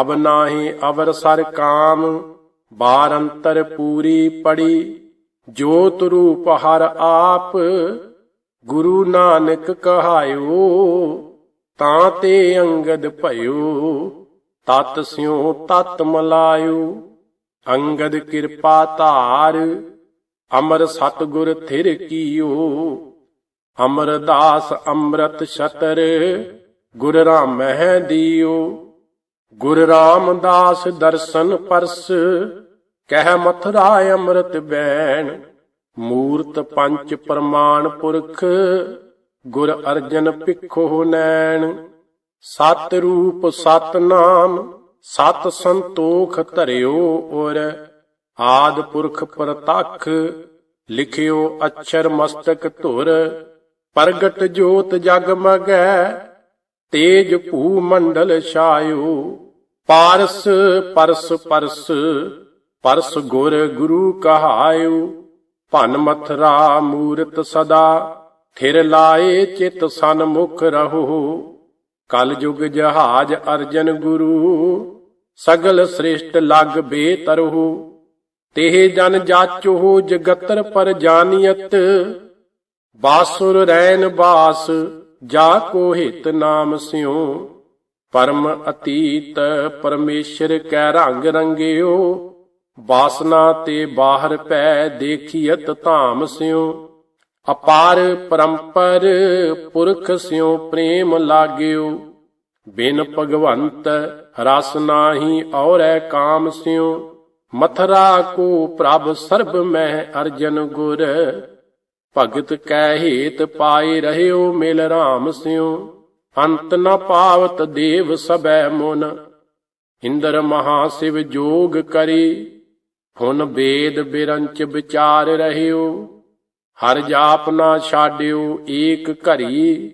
ਅਬ ਨਾਹੀ ਅਵਰ ਸਰ ਕਾਮ, ਬਾਰ ਅੰਤਰ ਪੂਰੀ ਪੜੀ। ਜੋਤ ਰੂਪ ਹਰ ਆਪ, ਗੁਰੂ ਨਾਨਕ ਕਹਾਇਓ। ਤਾਂ ਤੇ ਅੰਗਦ ਭਇਓ, ਤਤ ਸਿਉ ਤਤ ਮਲਾਇਓ। ਅੰਗਦ ਕਿਰਪਾ ਧਾਰ, ਅਮਰ ਸਤਗੁਰ ਥਿਰ ਕੀਓ। ਅਮਰਦਾਸ ਅੰਮ੍ਰਿਤ ਛਤਰ, ਗੁਰ ਰਾਮਹਿ ਦਿਓ। ਗੁਰ ਰਾਮਦਾਸ ਦਰਸ਼ਨ ਪਰਸ, ਕਹਿ ਮਥੁਰਾ ਅੰਮ੍ਰਿਤ ਬੈਣ। ਮੂਰਤ ਪੰਚ ਪ੍ਰਮਾਣ ਪੁਰਖ, ਗੁਰ ਅਰਜਨ ਪਿਖੋ ਨੈਣ। ਸਤ ਰੂਪ ਸਤ ਨਾਮ, ਸਤ ਸੰਤੋਖ ਧਰਿਓ ਔਰ। ਆਦ ਪੁਰਖ ਪ੍ਰਤੱਖ, ਲਿਖਿਓ ਅਛਰ ਮਸਤਕ ਧੁਰ। ਪ੍ਰਗਟ ਜੋਤ ਜਗ ਮਗੈ ਤੇਜ ਭੂ ਮੰਡਲ ਛਾਇਓ। ਪਾਰਸ, ਪਰਸ ਪਰਸ ਪਰਸ ਗੁਰ ਗੁਰੂ ਕਹਾਇਓ। ਭਨ ਮਥਰਾ ਮੂਰਤ ਸਦਾ, ਥਿਰ ਲਾਏ ਚਿਤ ਸਨਮੁਖ ਰਹੋ। ਕਲ ਯੁਗ ਜਹਾਜ ਅਰਜਨ ਗੁਰੂ, ਸਗਲ ਸ੍ਰਿਸ਼ਟ ਲਗ ਬੇਤਰਹੁ ਤੇਹ ਜਨ ਜਾਚੋ ਜਗਤਰ ਪਰ ਜਾਨੀਅਤ, ਬਾਸੁਰ ਰੈਨ ਬਾਸ, ਜਾ ਕੋ ਹਿਤ ਨਾਮ ਸਿਉ। ਪਰਮ ਅਤੀਤ, ਪਰਮੇਸ਼ਰ ਕੈ ਰੰਗ ਰੰਗਿਓ ਬਾਸਨਾ ਤੇ ਬਾਹਰ ਪੈ ਦੇਖੀਅਤ ਧਾਮ ਸਿਉ ਅਪਾਰ ਪਰੰਪਰ ਪੁਰਖ ਸਿਉ ਪ੍ਰੇਮ ਲਾਗਿਓ। ਬਿਨ ਭਗਵੰਤ ਰਸ ਨਾਹੀ ਔਰੈ ਕਾਮ ਸਿਉ ਮਥਰਾ ਕੋ ਪ੍ਰਭ ਸਰਬ ਮਹਿ ਅਰਜਨ ਗੁਰ, ਭਗਤ ਕੈ ਹੇਤ ਪਾਏ ਰਹਿਓ ਮਿਲ ਰਾਮ ਸਿਉ ਅੰਤ ਨ ਪਾਵਤ ਦੇਵ ਸਬੈ ਮਨ, ਇੰਦਰ ਮਹਾ ਸਿਵ ਜੋਗ ਕਰੀ। ਹੁਨ ਵੇਦ ਬਿਰੰਚ ਵਿਚਾਰ ਰਹਿਓ, ਹਰ ਜਾਪ ਨਾ ਛਾਡਿਓ ਏਕ ਘਰੀ।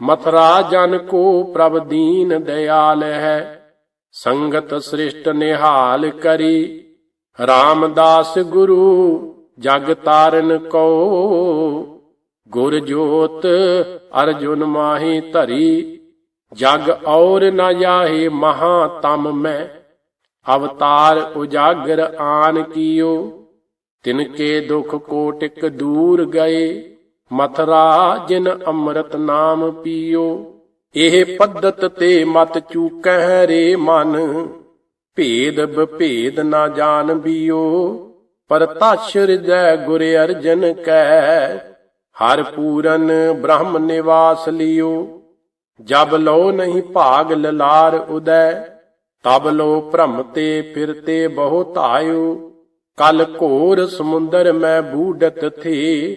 ਮਥਰਾ ਜਨ ਕੋ ਪ੍ਰਭ ਦੀਨ ਦਿਆਲ ਹੈ, ਸੰਗਤ ਸ੍ਰਿਸ਼ਟ ਨਿਹਾਲ ਕਰੀ। ਰਾਮਦਾਸ ਗੁਰੂ ਜਗ ਤਾਰਨ ਕੋ ਗੁਰ ਜੋਤ ਅਰਜੁਨ ਮਾਹੀ ਧਰੀ, ਜਗ ਔਰ ਨਾ ਜਾਹੇ ਮਹਾ ਤਮ ਮੈਂ। ਅਵਤਾਰ ਉਜਾਗਰ ਆਨ ਕੀਓ ਤਿਨਕੇ ਦੁਖ ਕੋਟਿਕ ਦੂਰ ਗਏ ਮਥਰਾ ਜਿਨ ਅੰਮ੍ਰਿਤ ਨਾਮ ਪੀਓ। ਇਹ ਪੱਧਤ ਤੇ ਮਤ ਚੂਕਹਿ ਰੇ ਮਨ, ਭੇਦ ਬਭੇਦ ਨਾ ਜਾਣ ਬੀਓ। ਪਰ ਤਛ ਹਿਰਦੈ ਗੁਰ ਅਰਜਨ ਕੈ ਹਰ ਪੂਰਨ ਬ੍ਰਹਮ ਨਿਵਾਸ ਲਿਓ। ਜਬ ਲੋ ਨਹੀਂ ਭਾਗ ਲਲਾਰ ਉਦੈ, ਤਬ ਲੋ ਭ੍ਰਮ ਤੇ ਫਿਰਤੇ ਬਹੁ ਧਾਇਓ। ਕਲ ਘੋਰ ਸਮੁੰਦਰ ਮੈਂ ਬੂਡਤ ਥੇ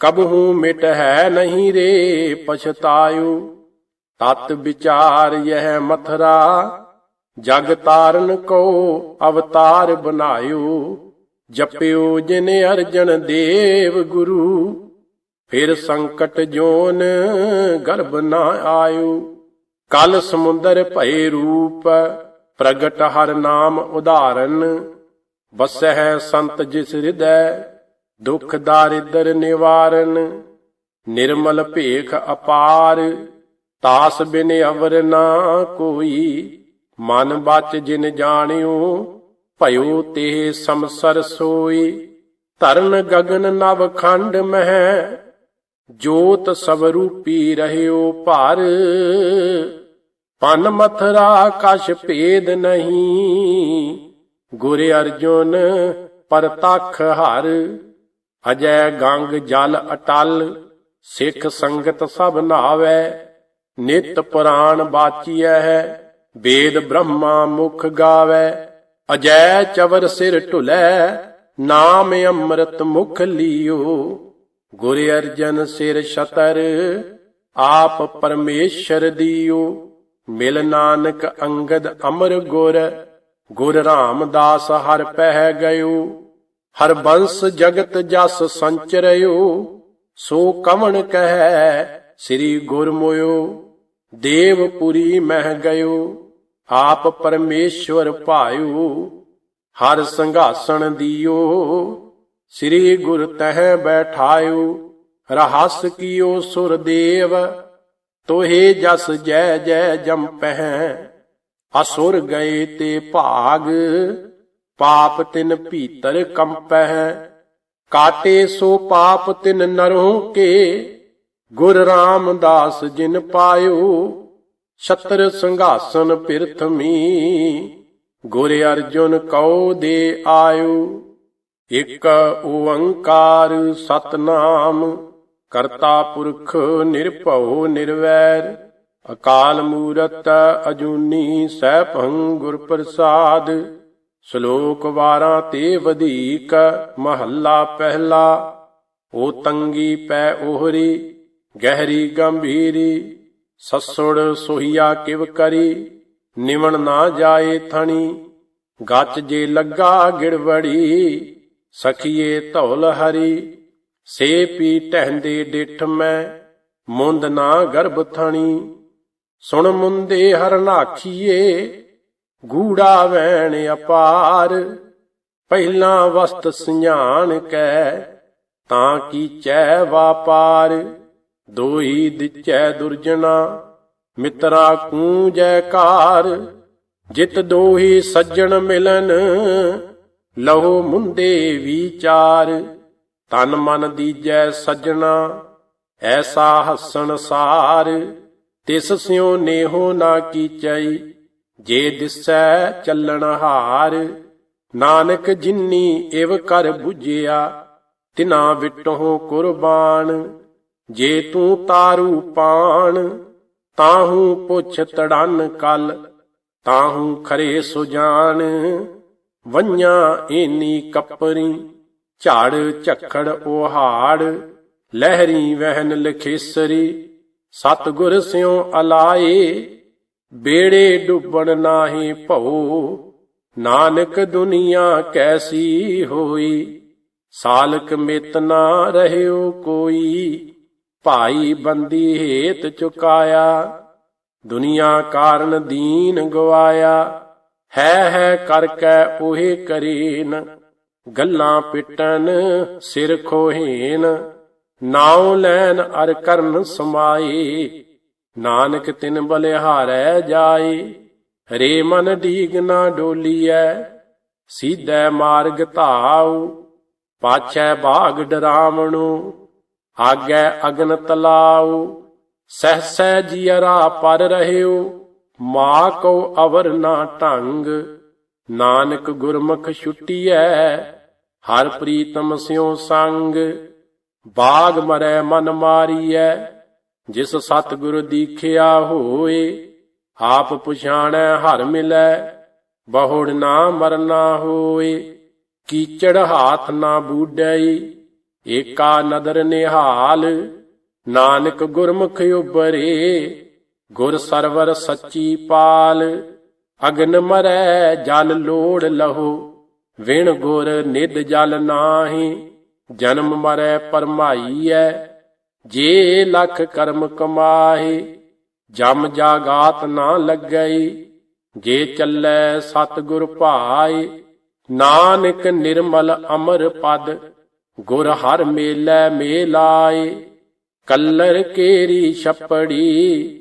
ਕਬਹੂ ਮਿਟ ਹੈ ਨਹੀਂ ਰੇ ਪਛਤਾਇਓ। ਤਤ ਵਿਚਾਰ ਯਹ ਮਥਰਾ, ਜਗ ਤਾਰਨ ਕੋ ਅਵਤਾਰ ਬਨਾਇਓ। ਜਪਿਓ ਜਿਨ ਅਰਜਨ ਦੇਵ ਗੁਰੂ ਫਿਰ ਸੰਕਟ ਜੋਨ ਗਰਭ ਨਾ ਆਇਓ। ਕਲ ਸਮੁੰਦਰ ਭਏ ਰੂਪ, ਪ੍ਰਗਟ ਹਰ ਨਾਮ ਉਦਾਹਰਨ ਬਸਹਿ ਸੰਤ ਜਿਸ ਹਿਰਦੈ, ਦੁਖ ਦਾਰਿਦਰ ਨਿਵਾਰਨ। ਨਿਰਮਲ ਭੇਖ ਅਪਾਰ, ਤਾਸ ਬਿਨ ਅਵਰ ਨਾ ਕੋਈ। ਮਨ ਬਚ ਜਿਨ ਜਾਣਿਓ, ਭਇਓ ਤੇ ਸਮਸਰ ਸੋਈ। ਧਰਨ ਗਗਨ ਨਵ ਖੰਡ ਮਹਿ ਜੋਤ ਸਵਰੂਪੀ ਰਹਿਓ ਭਾਰ, ਪਨ ਮਥਰਾ ਕਛ ਭੇਦ ਨਹੀਂ। ਗੁਰ ਅਰਜੁਨ ਪਰਤਖ ਹਰ, ਅਜੈ ਗੰਗ ਜਲ ਅਟਲ, ਸਿੱਖ ਸੰਗਤ ਸਭ ਨਾਵੈ ਨਿਤ ਪੁਰਾਣ ਬਾਚੀਐ ਹੈ ਵੇਦ ਬ੍ਰਹਮਾ ਮੁਖ ਗਾਵੈ। ਅਜੈ ਚਵਰ ਸਿਰ ਢੁਲੈ, ਨਾਮ ਅੰਮ੍ਰਿਤ ਮੁਖ ਲਿਓ। ਗੁਰ ਅਰਜਨ ਸਿਰ ਛਤਰ, ਆਪ ਪਰਮੇਸ਼ਰ ਦੀਓ। ਮਿਲ ਨਾਨਕ ਅੰਗਦ ਅਮਰ ਗੁਰ ਗੁਰ ਰਾਮਦਾਸ ਹਰ ਪਹਿ ਗਇਓ। ਹਰ ਬੰਸ ਜਗਤ ਜਸ ਸੰਚਰਿਓ ਸੋ ਕਵਣ ਕਹੈ ਸ੍ਰੀ ਗੁਰ ਮੋਇਓ। ਦੇਵਪੁਰੀ ਮਹਿ ਗਇਓ। ਆਪ ਪਰਮੇਸ਼ਵਰ ਭਾਇਓ। ਹਰ ਸੰਘਾਸਣ ਦਿਓ। ਸ੍ਰੀ ਗੁਰ ਤਹਿ ਬੈਠਾਇਓ, ਰਹੱਸ ਕੀਓ ਸੁਰ ਦੇਵ, ਤੋਹੇ ਜਸ ਜੈ ਜੈ ਜੰਪਹਿ ਅਸੁਰ ਗਏ ਤੇ ਭਾਗ, ਪਾਪ ਤਿਨ ਭੀਤਰ ਕੰਪਹਿ, ਕਾਟੇ ਸੋ ਪਾਪ ਤਿਨ ਨਰੋਂ ਕੇ, ਗੁਰ ਰਾਮਦਾਸ ਜਿਨ ਪਾਇਓ, ਛਤਰ ਸੰਘਾਸਨ ਪਿਰਥਮੀ ਗੁਰ ਅਰਜੁਨ ਕਉ ਦੇ ਆਇਓ। ਇਕ ਓੰਕਾਰ ਸਤਨਾਮ, ਕਰਤਾ ਪੁਰਖ ਨਿਰਭਉ ਨਿਰਵੈਰ, ਅਕਾਲ ਮੂਰਤ ਅਜੂਨੀ ਸੈਭੰ ਗੁਰ ਪ੍ਰਸਾਦ, ਸ਼ਲੋਕ ਵਾਰਾਂ ਤੇ ਵਧੀਕ ਮਹੱਲਾ ਪਹਿਲਾ, ਓ ਤੰਗੀ ਪੈ ਓਹਰੀ, ਗਹਿਰੀ ਗੰਭੀਰੀ, ਸਸੁੜ ਸੋਹੀਆ ਕਿਵ ਕਰੀ, ਨਿਵਣ ਨਾ ਜਾਏ ਥਣੀ, ਗੱਚ ਜੇ ਲੱਗਾ ਗਿੜਵੜੀ ਸਖੀਏ ਧੌਲ ਹਰੀ ਸੇ ਪੀ ਟਹਿੰਦੇ ਡਿਠ ਮੈਂ, ਮੁੰਦ ਨਾ ਗਰਭ ਥਣੀ। ਸੁਣ ਮੁੰਦੇ ਹਰਨਾਖੀਏ ਗੂੜਾ ਵੈਣ ਅਪਾਰ। ਪਹਿਲਾ ਵਸਤ ਸਿਆਣ ਕੈ, ਤਾਂ ਕੀਚੈ ਵਾਪਾਰ। ਦੋਈ ਦਿਚੈ ਦੁਰਜਨਾ ਮਿੱਤਰਾ ਕੂੰ ਜੈਕਾਰ। ਜਿਤ ਦੋਹੀ ਸੱਜਣ ਮਿਲਨ ਲਹੋ ਮੁੰਦੇ ਵਿਚਾਰ, ਤਨ ਮਨ ਦੀਜੈ ਸੱਜਣਾ, ਐਸਾ ਹੱਸਣ ਸਾਰ, ਤਿਸ ਸਿਉ ਨੇਹੋ ਨਾ ਕੀਚਈ ਜੇ ਦਿਸੈ ਚੱਲਣ ਹਾਰ, ਨਾਨਕ ਜਿਨੀ ਇਵ ਕਰ 부ਝਿਆ ਤਿਨਾ ਵਿਟੋ ਕੁਰਬਾਨ, ਜੇ ਤੂੰ ਤਾਰੂ ਪਾਣ, ਤਾਹੂ ਪੁੱਛ ਤੜਨ ਕਲ, ਤਾਹੂ ਖਰੇ ਸੁਜਾਨ ਵੰਨਿਆ ਏਨੀ ਕਪਰੀ, ਝਾੜ ਝਖੜ ਓਹਾੜ, ਲਹਿਰੀ ਵਹਿਨ ਲਖੇਸਰੀ, ਸਤਗੁਰ ਸਿਉ ਅਲਾਏ, ਬੇੜੇ ਡੁੱਬਣ ਨਾਹੀ ਭਉ, ਨਾਨਕ ਦੁਨੀਆ ਕੈਸੀ ਹੋਈ, ਸਾਲਕ ਮਿਤ ਨਾ ਰਹਿਓ ਕੋਈ, ਭਾਈ ਬੰਦੀ ਹੇਤ ਚੁਕਾਇਆ, ਦੁਨੀਆ ਕਾਰਨ ਦੀਨ ਗਵਾਇਆ ਹੈ ਹੈ ਕਰ ਕੈ ਉਹੇ ਕਰੀਨ। ਗੱਲਾਂ ਪਿਟਨ ਸਿਰ ਖੋਹੀਨ। ਨਾਉ ਲੈਨ ਅਰ ਕਰਨ ਸਮਾਈ। ਨਾਨਕ ਤਿਨ ਬਲਿਹਾਰੈ ਜਾਈ। ਰੇ ਮਨ ਡੀਗ ਨਾ ਡੋਲੀਐ, ਸੀਧੈ ਮਾਰਗ ਧਾਉ। ਪਾਛੈ ਬਾਗ ਡਰਾਵਣੂ, ਆਗੈ ਅਗਨ ਤਲਾਉ। ਸਹਸੈ ਜੀਅਰਾ ਪਰ ਰਹਿਓ ਮਾ ਕੋ ਅਵਰ ਨਾ ਢੰਗ, ਨਾਨਕ ਗੁਰਮੁਖ ਛੁਟੀਐ, ਹਰ ਪ੍ਰੀਤਮ ਸਿਉ ਸੰਗ। ਬਾਗ ਮਰੈ ਮਨ ਮਾਰੀਐ, ਜਿਸ ਸਤਿਗੁਰ ਦੀਖਿਆ ਹੋਏ, ਆਪ ਪਛਾਣੈ ਹਰ ਮਿਲੈ, ਬਹੁੜ ਨਾ ਮਰਨਾ ਹੋਏ। ਕੀਚੜ ਹਾਥ ਨਾ ਬੂਡਈ ਏਕਾ ਨਦਰ ਨਿਹਾਲ, ਨਾਨਕ ਗੁਰਮੁਖ ਉਬਰੇ ਗੁਰ ਸਰਵਰ ਸੱਚੀ ਪਾਲ, ਅਗਨ ਮਰੈ ਜਲ ਲੋੜ ਲਹੋ, ਵਿਣ ਗੁਰ ਨਿਦ ਜਲ ਨਾਹੀ, ਜਨਮ ਮਰੈ ਪਰਮਾਈਐ, ਜੇ ਲਖ ਕਰਮ ਕਮਾਹੀ, ਜਮ ਜਾਗਾਤ ਨਾ ਲੱਗਈ, ਜੇ ਚੱਲੈ ਸਤਿਗੁਰ ਭਾਏ ਨਾਨਕ ਨਿਰਮਲ ਅਮਰ ਪਦ, ਗੁਰ ਹਰ ਮੇਲੇ ਮੇਲਾਏ ਕੱਲਰ ਕੇਰੀ ਛੱਪੜੀ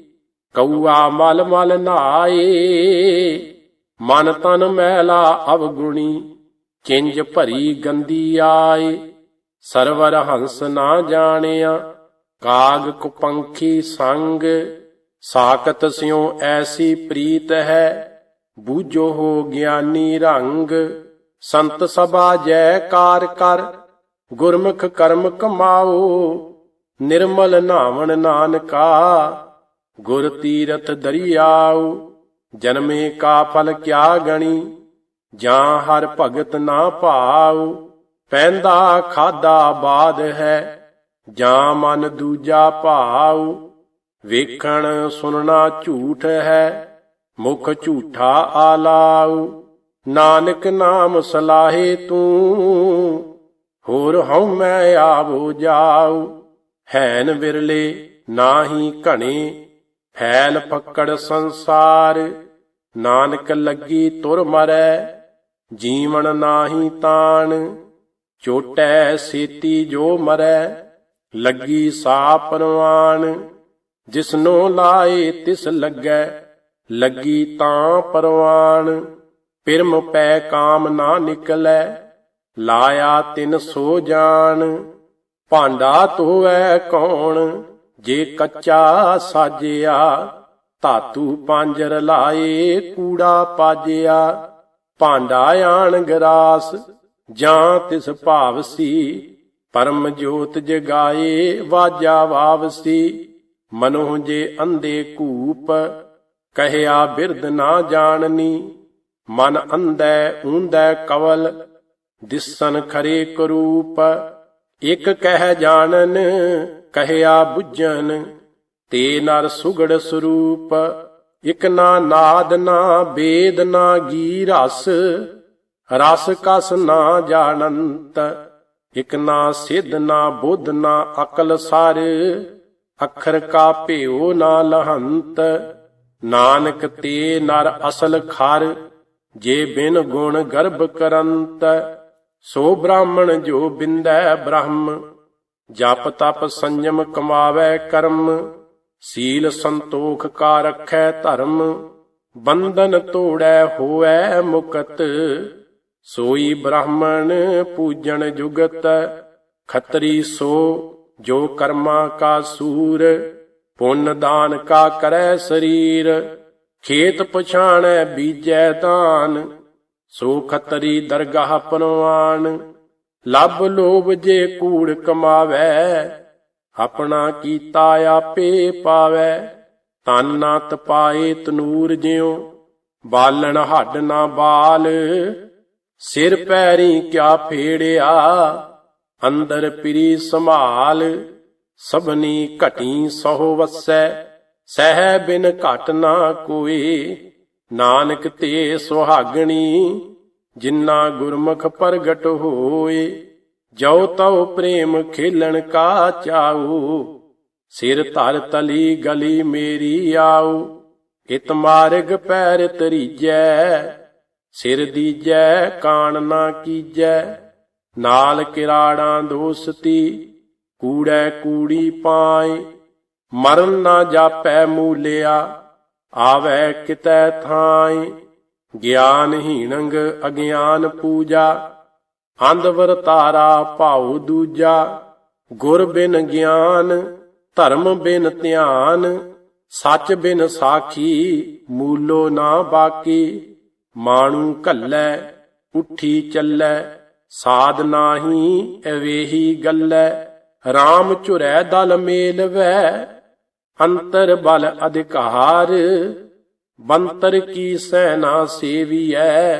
ਕਉਆ ਮਲ ਮਲ ਨਾਏ, ਮਨ ਤਨ ਮੈਲਾ ਅਵਗੁਣੀ ਕਿੰਜ ਭਰੀ ਗੰਦੀ ਆਏ। ਸਰਵਰ ਹੰਸ ਨਾ ਜਾਣਿਆ, ਕਾਗ ਕੁਪੰਖੀ ਸੰਗ ਸਾਕਤ ਸਿਉ ਐਸੀ ਪ੍ਰੀਤ ਹੈ, ਬੂਝੋ ਹੋ ਗਿਆਨੀ ਰੰਗ। ਸੰਤ ਸਭਾ ਜੈਕਾਰ ਕਰ, ਗੁਰਮੁਖ ਕਰਮ ਕਮਾਓ, ਨਿਰਮਲ ਨਾਵਣ ਨਾਨਕਾ। ਗੁਰ ਤੀਰਥ ਦਰਿਆਉ, ਜਨਮੇ ਕਾ ਫਲ ਕਿਆ ਗਣੀ, ਜਾਂ ਹਰ ਭਗਤ ਨਾ ਭਾਉ, ਪੈਂਦਾ ਖਾਦਾ ਬਾਦ ਹੈ, ਜਾਂ ਮਨ ਦੂਜਾ ਭਾਉ, ਵੇਖਣ ਸੁਣਨਾ ਝੂਠ ਹੈ, ਮੁਖ ਝੂਠਾ ਆਲਾਉ, ਨਾਨਕ ਨਾਮ ਸਲਾਹੇ ਤੂੰ, ਹੋਰ ਹਉ ਮੈਂ ਆਵੋ ਜਾਉ, ਹੈਨ ਵਿਰਲੇ ਨਾਹੀ ਘਣੇ ਫੈਲ ਫੱਕੜ ਸੰਸਾਰ, ਨਾਨਕ ਲੱਗੀ ਤੁਰ ਮਰੈ, ਜੀਵਨ ਨਾਹੀ ਤਾਣ, ਚੋਟੈ ਸੇਤੀ ਜੋ ਮਰੈ, ਲੱਗੀ ਸਾ ਪਰਵਾਨ ਜਿਸਨੋ ਲਾਏ ਤਿਸ ਲੱਗੈ, ਲੱਗੀ ਤਾਂ ਪਰਵਾਨ ਪਿਰਮ ਪੈ ਕਾਮ ਨਾ ਨਿਕਲੈ, ਲਾਇਆ ਤਿਨ ਸੋ ਜਾਣ, ਭਾਂਡਾ ਧੋਵੈ ਕੌਣ ਜੇ ਕੱਚਾ ਸਾਜਿਆ, ਧਾਤੂ ਪਾਂਜਰ ਲਾਏ, ਕੂੜਾ ਪਾਜਿਆ। ਭਾਂਡਾ ਆਣ ਗਰਾਸ, ਜਾਂ ਤਿਸ ਭਾਵਸੀ, ਪਰਮ ਜੋਤ ਜਗਾਏ, ਵਾਜਾ ਵਾਵਸੀ। ਮਨੋ ਜੇ ਅੰਦੇ ਕੂਪ, ਕਹਿਆ ਬਿਰਦ ਨਾ ਜਾਣਨੀ। ਮਨ ਅੰਧੈ, ਊਂਧੈ ਕਵਲ, ਦਿਸਨ ਖਰੇ ਕਰੂਪ। ਇਕ ਕਹਿ ਜਾਣਨ, ਕਹਿਆ ਬੁੱਝਨ, ਤੇ ਨਰ ਸੁਗੜ ਸਰੂਪ। ਇਕ ਨਾ ਨਾਦ, ਨਾ ਬੇਦ, ਨਾ ਗੀ ਰਸ ਰਸ ਕਸ ਨਾ ਜਾਣੰਤ। ਇਕ ਨਾ ਸਿਧ, ਨਾ ਬੁੱਧ, ਨਾ ਅਕਲ ਸਾਰ, ਅੱਖਰ ਕਾ ਭਿਓ ਨਾ ਲਹੰਤ। ਨਾਨਕ ਤੇ ਨਰ ਅਸਲ ਖਰ, ਜੇ ਬਿਨ ਗੁਣ ਗਰਭ ਕਰੰਤ। ਸੋ ਬ੍ਰਾਹਮਣ ਜੋ ਬਿੰਦੈ ਬ੍ਰਹਮ, ਜਪ ਤਪ ਸੰਜਮ ਕਮਾਵੈ ਕਰਮ, ਸੀਲ ਸੰਤੋਖ ਕਾ ਰਖੈ ਧਰਮ, ਬੰਧਨ ਤੋੜੈ ਹੋਐ ਮੁਕਤ। ਸੋਈ ਬ੍ਰਾਹਮਣ ਪੂਜਣ ਜੁਗਤ, ਖਤਰੀ ਸੋ, ਜੋ ਕਰਮਾ ਕਾ ਸੂਰ, ਪੁੰਨ ਦਾਨ ਕਾ ਕਰੈ ਸਰੀਰ, ਖੇਤ ਪਛਾਣੈ ਬੀਜੈ ਦਾਨ। ਸੋ ਖਤਰੀ ਦਰਗਾਹ ਪਰਵਾਨ, ਲੱਭ ਲੋਭ ਜੇ ਕੂੜ ਕਮਾਵੈ, ਆਪਣਾ ਕੀਤਾ ਆਪੇ ਪਾਵੈ। ਤਨ ਨਾ ਤਪਾਏ ਤਨੂਰ ਜਿਉ, ਬਾਲਣ ਹੱਡ ਨਾ ਬਾਲ। ਸਿਰ ਪੈਰੀ ਕਿਆ ਫੇੜਿਆ, ਅੰਦਰ ਪਿਰੀ ਸੰਭਾਲ। ਸਭਨੀ ਘਟੀ ਸਹੁ ਵਸੈ, ਸਹਿ ਬਿਨ ਘਟ ਨਾ ਕੋਈ ਨਾਨਕ ਤੇ ਸੁਹਾਗਣੀ ਜਿਨ੍ਹਾਂ ਗੁਰਮੁਖ ਪ੍ਰਗਟ ਹੋਏ ਜੋ ਤਉ ਪ੍ਰੇਮ ਖੇਲਣ ਕਾ ਚਾਉ, ਸਿਰ ਧਰ ਤਲੀ ਗਲੀ ਮੇਰੀ ਆਉ, ਇਤ ਮਾਰਗ ਪੈਰ ਤਰੀਜੈ ਸਿਰ ਦੀਜੈ ਕਾਣ ਨਾ ਕੀਜੈ, ਨਾਲ ਕਿਰਾੜਾਂ ਦੋਸਤੀ, ਕੂੜੈ ਕੂੜੀ ਪਾਏ, ਮਰਨ ਨਾ ਜਾਪੈ ਮੂਲਿਆ ਆਵੈ ਕਿਤੈ ਥਾਈ ਗਿਆਨ ਹੀਣੰਗ ਅਗਿਆਨ ਪੂਜਾ ਅੰਧ ਵਰਤਾਰਾ ਭਾਉ ਦੂਜਾ, ਗੁਰ ਬਿਨ ਗਿਆਨ, ਧਰਮ ਬਿਨ ਧਿਆਨ, ਸੱਚ ਬਿਨ ਸਾਖੀ, ਮੂਲੋ ਨਾ ਬਾਕੀ, ਮਾਣੂ ਕੱਲੈ ਉੱਠੀ ਚੱਲੈ, ਸਾਧ ਨਾਹੀ ਅਵੇਹੀ ਗੱਲੈ RAM ਝੁਰੈ ਦਲ ਮੇਲਵੈ ਅੰਤਰ ਬਲ ਅਧਿਕਾਰ, ਬੰਤਰ ਕੀ ਸੈਨਾ ਸੇਵੀਐ,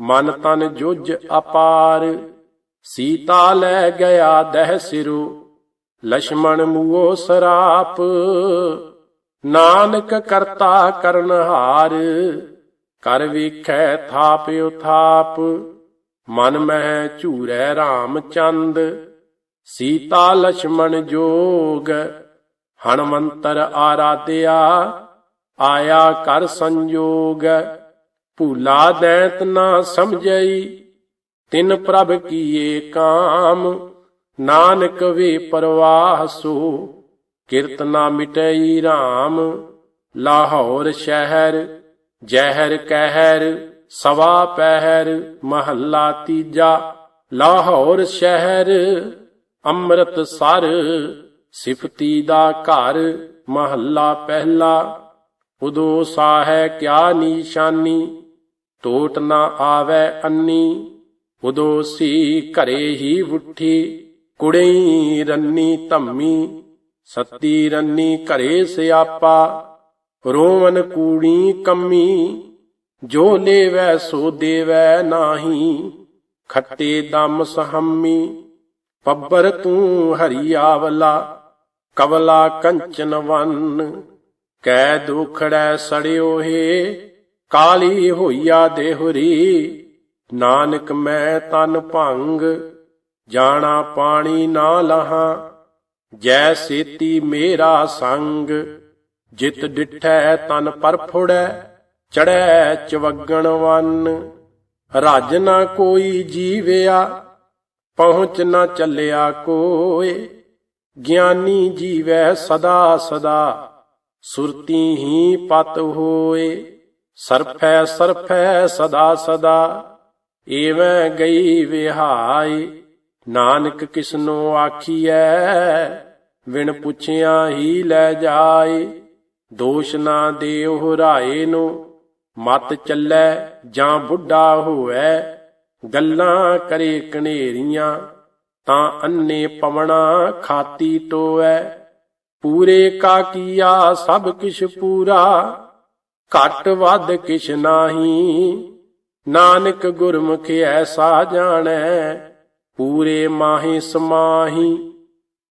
ਮਨ ਤਨ ਜੁਜ ਅਪਾਰ। ਸੀਤਾ ਲੈ ਗਿਆ ਦਹਿ ਸਿਰੂ ਲక్ష్మణ ਮੂਓ ਸਰਾਪ। ਨਾਨਕ ਕਰਤਾ ਕਰਨਹਾਰ ਕਰ ਵੇਖੈ ਥਾਪਿਉ ਥਾਪ ਮਨ ਮਹਿ ਝੂਰੈ RAM ਚੰਦ, ਸੀਤਾ ਲక్ష్మణ ਜੋਗ। ਹਣਮੰਤਰ ਆਰਾਧਿਆ, ਆਇਆ ਕਰ ਸੰਜੋਗ, ਭੂਲਾ ਦੈਤ ਨਾ ਸਮਝਈ, ਤਿਨ ਪ੍ਰਭ ਕੀਏ ਕਾਮ, ਨਾਨਕ ਵੇ ਪਰਵਾਹ ਸੋ ਕਿਰਤ ਨਾ ਮਿਟਈ RAM ਲਾਹੌਰ ਸ਼ਹਿਰ, ਜ਼ਹਿਰ ਕਹਿਰ, ਸਵਾ ਪਹਿਰ, ਮਹੱਲਾ ਤੀਜਾ, ਲਾਹੌਰ ਸ਼ਹਿਰ, ਅੰਮ੍ਰਿਤਸਰ ਸਿਫਤੀ ਦਾ ਘਰ ਮਹੱਲਾ ਪਹਿਲਾ। ਉਦੋ ਸਾਹੈ ਕਿਆ ਨੀਸ਼ਾਨੀ, ਟੋਟ ਨਾ ਆਵੈ ਅੰਨੀ। ਉਦੋ ਸੀ ਘਰੇ ਹੀ ਉਠੀ, ਕੁੜਈ ਰੰਨੀ ਧੰਮੀ। ਸੱਤੀ ਰੰਨੀ ਘਰੇ ਸਿਆਪਾ, ਰੋਵਨ ਕੂੜੀ ਕੰਮੀ। ਜੋ ਲੇਵੈ ਸੋ ਦੇਵੈ ਨਾਹੀ ਖੱਤੇ ਦਮ ਸਹੰਮੀ। ਪੱਬਰ ਤੂੰ ਹਰੀਆਵਲਾ ਕਵਲਾ ਕੰਚਨ ਵੰਨ ਕੈ ਦੁਖੜੈ ਸੜਿਓ ਹੇ, ਕਾਲੀ ਹੋਈਆ ਦੇਹਰੀ, ਨਾਨਕ ਮੈਂ ਤਨ ਭੰਗ, ਜਾਣਾ ਪਾਣੀ ਨਾ ਲਹਾ, ਜੈ ਸੇਤੀ ਮੇਰਾ ਸੰਗ, ਜਿਤ ਡਿਠੈ ਤਨ ਪਰਫੁੜੈ ਚੜੈ ਚਵਗਣ ਵੰਨ, ਰਾਜ ਨਾ ਕੋਈ ਜੀਵਿਆ, ਪਹੁੰਚ ਨਾ ਚੱਲਿਆ ਕੋਏ ਗਿਆਨੀ ਜੀਵੈ ਸਦਾ ਸਦਾ, ਸੁਰਤੀ ਹੀ ਪਤ ਹੋਏ, ਸਰਫੈ ਸਰਫੈ ਸਦਾ ਸਦਾ, ਏਵੈ ਗਈ ਵਿਹਾਈ, ਨਾਨਕ ਕਿਸਨੋ ਆਖੀਐ ਵਿਣ ਪੁੱਛਿਆ ਹੀ ਲੈ ਜਾਏ ਦੋਸ਼ ਨਾ ਦੇਉ ਰਾਏ ਨੂੰ, ਮਤ ਚੱਲੈ ਜਾਂ ਬੁੱਢਾ ਹੋਵੇ, ਗੱਲਾਂ ਕਰੇ ਕਨੇਰੀਆਂ ਤਾਂ ਅੰਨੇ ਪਵਣਾ ਖਾਤੀ ਤੋਐ ਪੂਰੇ ਕਾ ਕੀਆ, ਸਭ ਕਿਛ ਪੂਰਾ। ਘਟ ਵੱਧ ਕਿਛ ਨਾਹੀ। ਨਾਨਕ ਗੁਰਮੁਖ ਐਸਾ ਜਾਣੈ। ਪੂਰੇ ਮਾਹੀ ਸਮਾਹੀ।